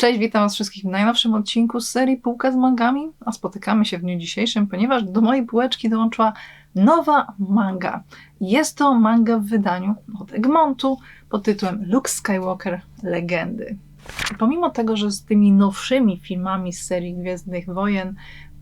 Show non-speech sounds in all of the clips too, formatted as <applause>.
Cześć, witam Was wszystkich w najnowszym odcinku z serii Półka z mangami, a spotykamy się w dniu dzisiejszym, ponieważ do mojej półeczki dołączyła nowa manga. Jest to manga w wydaniu od Egmontu pod tytułem Luke Skywalker Legendy. I pomimo tego, że z tymi nowszymi filmami z serii Gwiezdnych Wojen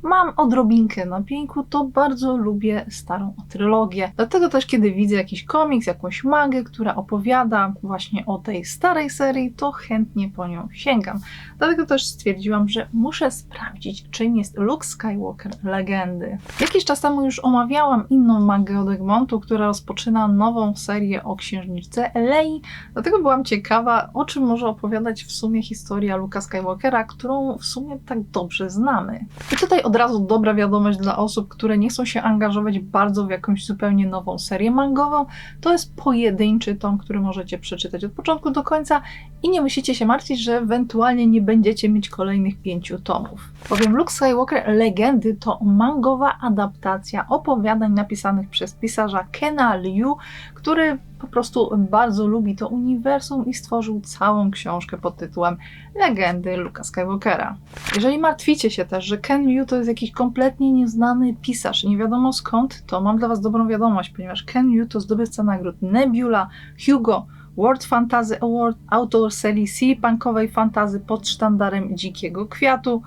mam odrobinkę na pięku, to bardzo lubię starą trylogię. Dlatego też, kiedy widzę jakiś komiks, jakąś mangę, która opowiada właśnie o tej starej serii, to chętnie po nią sięgam. Dlatego też stwierdziłam, że muszę sprawdzić, czym jest Luke Skywalker Legendy. Jakiś czas temu już omawiałam inną mangę od Egmontu, która rozpoczyna nową serię o księżniczce Lei, dlatego byłam ciekawa, o czym może opowiadać w sumie historia Luka Skywalkera, którą w sumie tak dobrze znamy. I tutaj od razu dobra wiadomość dla osób, które nie chcą się angażować bardzo w jakąś zupełnie nową serię mangową. To jest pojedynczy tom, który możecie przeczytać od początku do końca i nie musicie się martwić, że ewentualnie nie będziecie mieć kolejnych pięciu tomów. Bowiem Luke Skywalker Legendy to mangowa adaptacja opowiadań napisanych przez pisarza Kena Liu, który po prostu bardzo lubi to uniwersum i stworzył całą książkę pod tytułem Legendy Luka Skywalkera. Jeżeli martwicie się też, że Ken Liu to jest jakiś kompletnie nieznany pisarz i nie wiadomo skąd, to mam dla Was dobrą wiadomość, ponieważ Ken Liu to zdobywca nagród Nebula, Hugo, World Fantasy Award, autor serii Sea-Punkowej fantazy pod sztandarem Dzikiego Kwiatu,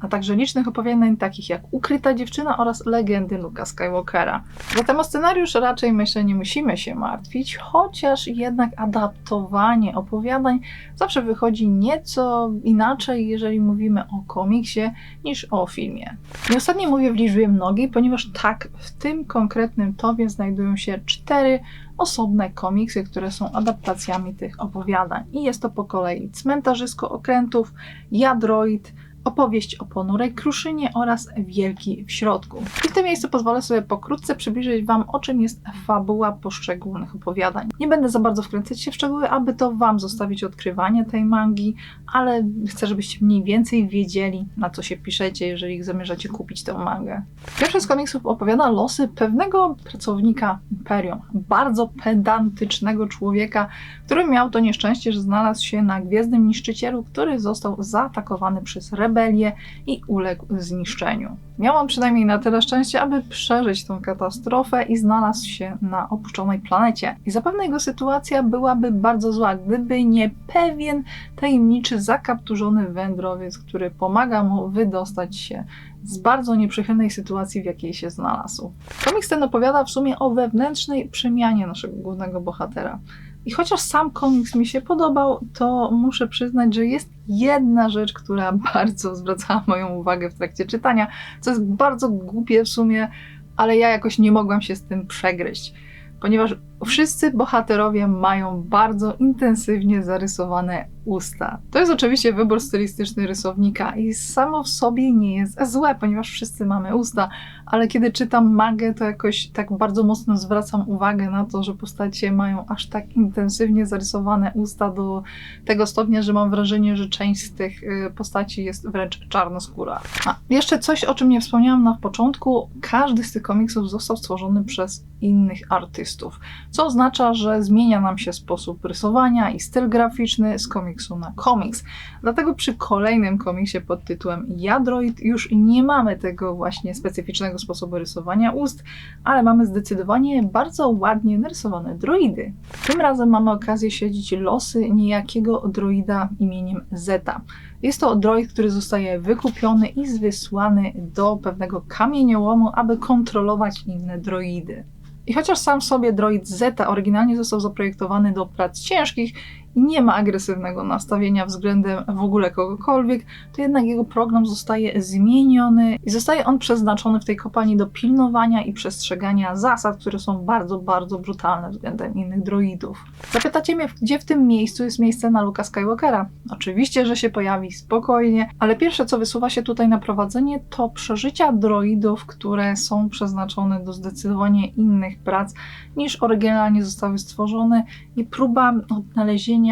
a także licznych opowiadań takich jak Ukryta dziewczyna oraz Legendy Luka Skywalkera. Zatem o scenariusz raczej myślę nie musimy się martwić, chociaż jednak adaptowanie opowiadań zawsze wychodzi nieco inaczej, jeżeli mówimy o komiksie, niż o filmie. I ostatnio mówię w liczbie mnogiej, ponieważ tak, w tym konkretnym tomie znajdują się cztery osobne komiksy, które są adaptacjami tych opowiadań. I jest to po kolei Cmentarzysko Okrętów, Jadroid, opowieść o ponurej kruszynie oraz wielki w środku. I w tym miejscu pozwolę sobie pokrótce przybliżyć Wam, o czym jest fabuła poszczególnych opowiadań. Nie będę za bardzo wkręcać się w szczegóły, aby to Wam zostawić odkrywanie tej mangi, ale chcę, żebyście mniej więcej wiedzieli, na co się piszecie, jeżeli zamierzacie kupić tę mangę. Pierwszy z komiksów opowiada losy pewnego pracownika Imperium, bardzo pedantycznego człowieka, który miał to nieszczęście, że znalazł się na Gwiezdnym Niszczycielu, który został zaatakowany przez rebelię rebelię i uległ zniszczeniu. Miałam przynajmniej na tyle szczęścia, aby przeżyć tę katastrofę i znalazł się na opuszczonej planecie. I zapewne jego sytuacja byłaby bardzo zła, gdyby nie pewien tajemniczy, zakapturzony wędrowiec, który pomaga mu wydostać się z bardzo nieprzychylnej sytuacji, w jakiej się znalazł. Komiks ten opowiada w sumie o wewnętrznej przemianie naszego głównego bohatera. I chociaż sam komiks mi się podobał, to muszę przyznać, że jest jedna rzecz, która <laughs> bardzo zwracała moją uwagę w trakcie czytania, co jest bardzo głupie w sumie, ale ja jakoś nie mogłam się z tym przegryźć, ponieważ wszyscy bohaterowie mają bardzo intensywnie zarysowane usta. To jest oczywiście wybór stylistyczny rysownika i samo w sobie nie jest złe, ponieważ wszyscy mamy usta, ale kiedy czytam mangę, to jakoś tak bardzo mocno zwracam uwagę na to, że postacie mają aż tak intensywnie zarysowane usta do tego stopnia, że mam wrażenie, że część z tych y, postaci jest wręcz czarnoskóra. A jeszcze coś, o czym nie wspomniałam na początku. Każdy z tych komiksów został stworzony przez innych artystów, co oznacza, że zmienia nam się sposób rysowania i styl graficzny z komiksu na komiks. Dlatego przy kolejnym komiksie pod tytułem Jadroid już nie mamy tego właśnie specyficznego sposobu rysowania ust, ale mamy zdecydowanie bardzo ładnie narysowane droidy. Tym razem mamy okazję śledzić losy niejakiego droida imieniem Zeta. Jest to droid, który zostaje wykupiony i wysłany do pewnego kamieniołomu, aby kontrolować inne droidy. I chociaż sam sobie droid Zeta oryginalnie został zaprojektowany do prac ciężkich nie ma agresywnego nastawienia względem w ogóle kogokolwiek, to jednak jego program zostaje zmieniony i zostaje on przeznaczony w tej kopalni do pilnowania i przestrzegania zasad, które są bardzo, bardzo brutalne względem innych droidów. Zapytacie mnie, gdzie w tym miejscu jest miejsce na Luka Skywalkera? Oczywiście, że się pojawi spokojnie, ale pierwsze, co wysuwa się tutaj na prowadzenie, to przeżycia droidów, które są przeznaczone do zdecydowanie innych prac niż oryginalnie zostały stworzone i próba odnalezienia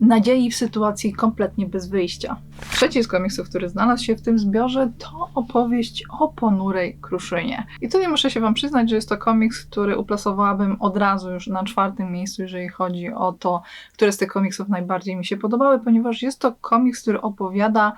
nadziei w sytuacji kompletnie bez wyjścia. Trzeci z komiksów, który znalazł się w tym zbiorze, to opowieść o ponurej kruszynie. I tutaj muszę się Wam przyznać, że jest to komiks, który uplasowałabym od razu już na czwartym miejscu, jeżeli chodzi o to, które z tych komiksów najbardziej mi się podobały, ponieważ jest to komiks, który opowiada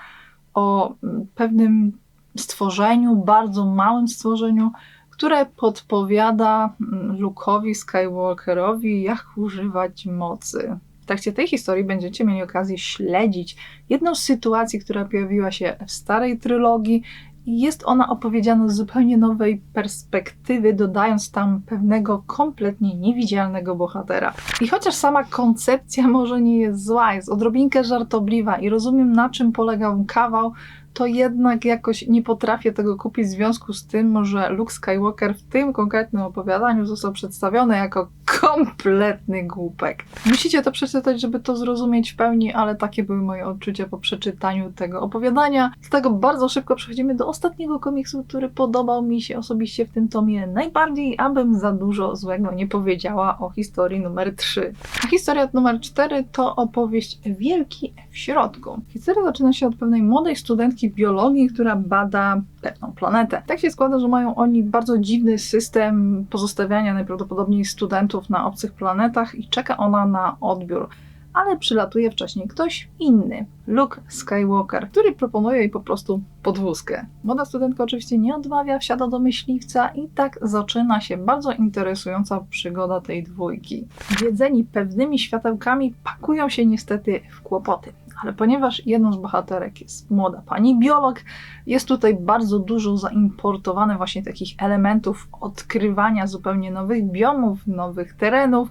o mm, pewnym stworzeniu, bardzo małym stworzeniu, które podpowiada mm, Luke'owi Skywalkerowi, jak używać mocy. Trakcie tej historii będziecie mieli okazję śledzić jedną z sytuacji, która pojawiła się w starej trylogii jest ona opowiedziana z zupełnie nowej perspektywy, dodając tam pewnego kompletnie niewidzialnego bohatera. I chociaż sama koncepcja może nie jest zła, jest odrobinkę żartobliwa i rozumiem na czym polegał kawał, to jednak jakoś nie potrafię tego kupić w związku z tym, że Luke Skywalker w tym konkretnym opowiadaniu został przedstawiony jako kompletny głupek. Musicie to przeczytać, żeby to zrozumieć w pełni, ale takie były moje odczucia po przeczytaniu tego opowiadania. Dlatego bardzo szybko przechodzimy do ostatniego komiksu, który podobał mi się osobiście w tym tomie najbardziej, abym za dużo złego nie powiedziała o historii numer 3. A historia numer 4 to opowieść Wielki w środku. Historia zaczyna się od pewnej młodej studentki biologii, która bada pewną planetę. Tak się składa, że mają oni bardzo dziwny system pozostawiania najprawdopodobniej studentów na obcych planetach i czeka ona na odbiór. Ale przylatuje wcześniej ktoś inny, Luke Skywalker, który proponuje jej po prostu podwózkę. Młoda studentka oczywiście nie odmawia, wsiada do myśliwca i tak zaczyna się bardzo interesująca przygoda tej dwójki. Wiedzeni pewnymi światełkami pakują się niestety w kłopoty ale ponieważ jedną z bohaterek jest młoda pani biolog, jest tutaj bardzo dużo zaimportowane właśnie takich elementów odkrywania zupełnie nowych biomów, nowych terenów,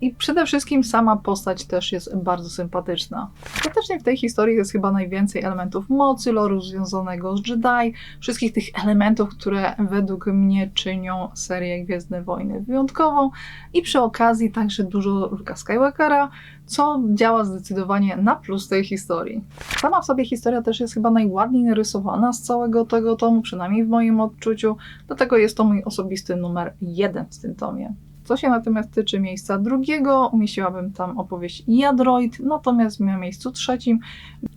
i przede wszystkim sama postać też jest bardzo sympatyczna. Ostatecznie w tej historii jest chyba najwięcej elementów mocy, loru związanego z Jedi, wszystkich tych elementów, które według mnie czynią serię Gwiezdne Wojny wyjątkową i przy okazji także dużo Luka Skywalkera, co działa zdecydowanie na plus tej historii. Sama w sobie historia też jest chyba najładniej narysowana z całego tego tomu, przynajmniej w moim odczuciu, dlatego jest to mój osobisty numer jeden w tym tomie. Co się natomiast tyczy miejsca drugiego, umieściłabym tam opowieść Jadroid, natomiast na miejscu trzecim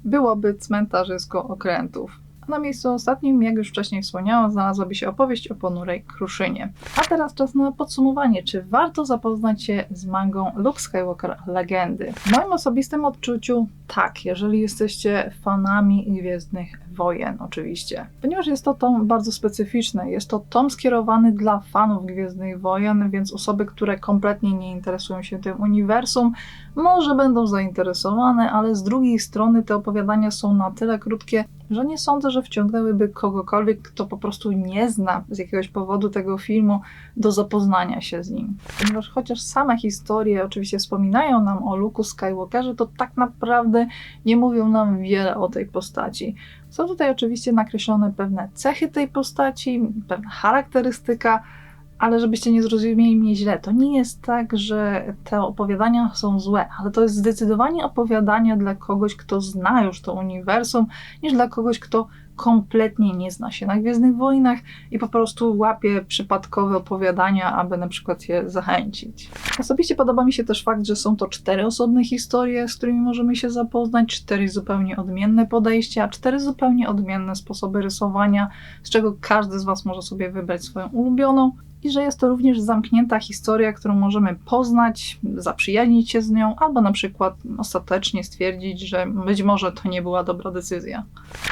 byłoby cmentarzysko okrętów. A na miejscu ostatnim, jak już wcześniej wspomniałam, znalazłaby się opowieść o ponurej kruszynie. A teraz czas na podsumowanie. Czy warto zapoznać się z mangą Luke Skywalker Legendy? W moim osobistym odczuciu tak, jeżeli jesteście fanami Gwiezdnych Wojen oczywiście. Ponieważ jest to tom bardzo specyficzny, jest to tom skierowany dla fanów Gwiezdnych Wojen, więc osoby, które kompletnie nie interesują się tym uniwersum, może będą zainteresowane, ale z drugiej strony te opowiadania są na tyle krótkie, że nie sądzę, że wciągnęłyby kogokolwiek, kto po prostu nie zna z jakiegoś powodu tego filmu, do zapoznania się z nim. Ponieważ chociaż same historie oczywiście wspominają nam o Luku Skywalkerze, to tak naprawdę nie mówią nam wiele o tej postaci. Są tutaj oczywiście nakreślone pewne cechy tej postaci, pewna charakterystyka, ale żebyście nie zrozumieli mnie źle, to nie jest tak, że te opowiadania są złe, ale to jest zdecydowanie opowiadanie dla kogoś, kto zna już to uniwersum, niż dla kogoś, kto kompletnie nie zna się na Gwiezdnych Wojnach i po prostu łapie przypadkowe opowiadania, aby na przykład je zachęcić. Osobiście podoba mi się też fakt, że są to cztery osobne historie, z którymi możemy się zapoznać, cztery zupełnie odmienne podejścia, cztery zupełnie odmienne sposoby rysowania, z czego każdy z Was może sobie wybrać swoją ulubioną i że jest to również zamknięta historia, którą możemy poznać, zaprzyjaźnić się z nią, albo na przykład ostatecznie stwierdzić, że być może to nie była dobra decyzja.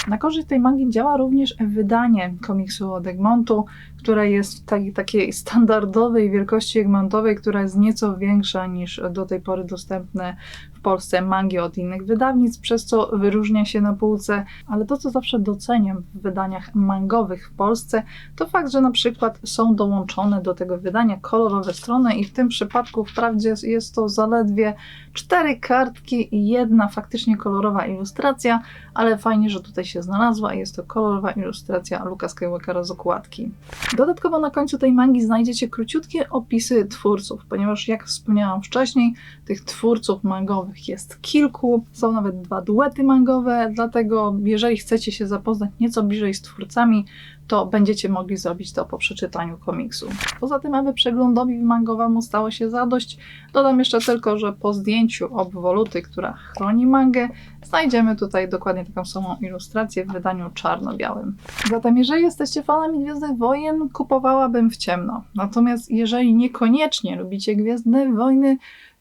Na korzyść tej mangi działa również wydanie komiksu od Egmontu, które jest w takiej, standardowej wielkości Egmontowej, która jest nieco większa niż do tej pory dostępne w Polsce mangi od innych wydawnictw, przez co wyróżnia się na półce, ale to, co zawsze doceniam w wydaniach mangowych w Polsce, to fakt, że na przykład są dołączone do tego wydania kolorowe strony i w tym przypadku wprawdzie jest to zaledwie cztery kartki i jedna faktycznie kolorowa ilustracja, ale fajnie, że tutaj się znalazła i jest to kolorowa ilustracja Luka Skywalkera z okładki. Dodatkowo na końcu tej mangi znajdziecie króciutkie opisy twórców, ponieważ jak wspomniałam wcześniej, tych twórców mangowych jest kilku, są nawet dwa duety mangowe, dlatego jeżeli chcecie się zapoznać nieco bliżej z twórcami, to będziecie mogli zrobić to po przeczytaniu komiksu. Poza tym, aby przeglądowi mangowemu stało się zadość, dodam jeszcze tylko, że po zdjęciu obwoluty, która chroni mangę, znajdziemy tutaj dokładnie taką samą ilustrację w wydaniu czarno-białym. Zatem jeżeli jesteście fanami Gwiezdnych Wojen, kupowałabym w ciemno. Natomiast jeżeli niekoniecznie lubicie Gwiezdne Wojny,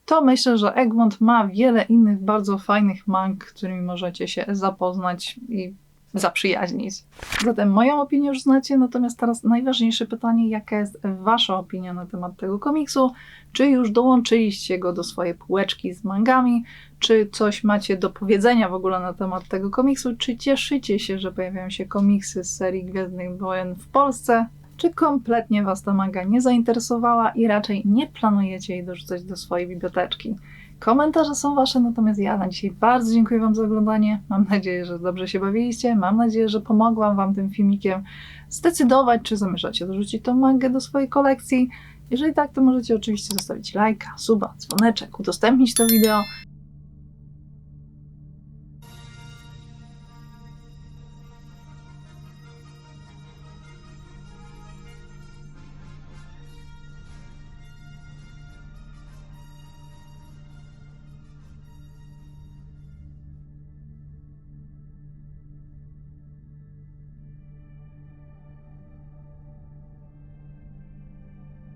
to myślę, że Egmont ma wiele innych bardzo fajnych mang, którymi możecie się zapoznać i zaprzyjaźnić. Zatem moją opinię już znacie, natomiast teraz najważniejsze pytanie, jaka jest Wasza opinia na temat tego komiksu? Czy już dołączyliście go do swojej półeczki z mangami? Czy coś macie do powiedzenia w ogóle na temat tego komiksu? Czy cieszycie się, że pojawiają się komiksy z serii Gwiezdnych Wojen w Polsce? Czy kompletnie Was ta manga nie zainteresowała i raczej nie planujecie jej dorzucać do swojej biblioteczki? Komentarze są Wasze, natomiast ja na dzisiaj bardzo dziękuję Wam za oglądanie. Mam nadzieję, że dobrze się bawiliście. Mam nadzieję, że pomogłam Wam tym filmikiem zdecydować, czy zamierzacie dorzucić tą mangę do swojej kolekcji. Jeżeli tak, to możecie oczywiście zostawić lajka, suba, dzwoneczek, udostępnić to wideo.